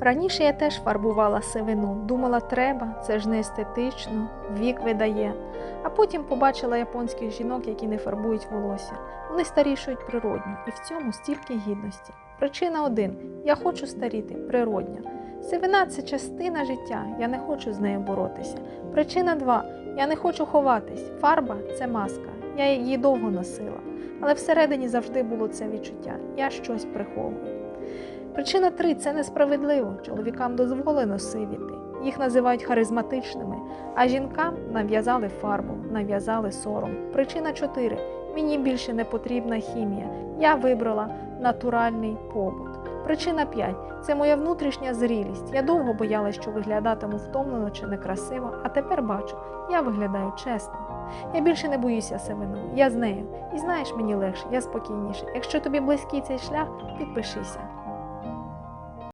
Раніше я теж фарбувала сивину, думала, треба, це ж не естетично, вік видає. А потім побачила японських жінок, які не фарбують волосся. Вони старішують природньо, і в цьому стільки гідності. Причина один: я хочу старіти природньо. Сивина це частина життя, я не хочу з нею боротися. Причина два: я не хочу ховатись. Фарба це маска. Я її довго носила, але всередині завжди було це відчуття. Я щось приховую. Причина три це несправедливо. Чоловікам дозволено сивіти. Їх називають харизматичними, а жінкам нав'язали фарбу, нав'язали сором. Причина чотири. Мені більше не потрібна хімія. Я вибрала натуральний побут. Причина 5. Це моя внутрішня зрілість. Я довго боялась, що виглядатиму втомлено чи некрасиво, а тепер бачу, я виглядаю чесно. Я більше не боюся сивину, я з нею. І знаєш, мені легше, я спокійніше. Якщо тобі близький цей шлях, підпишися.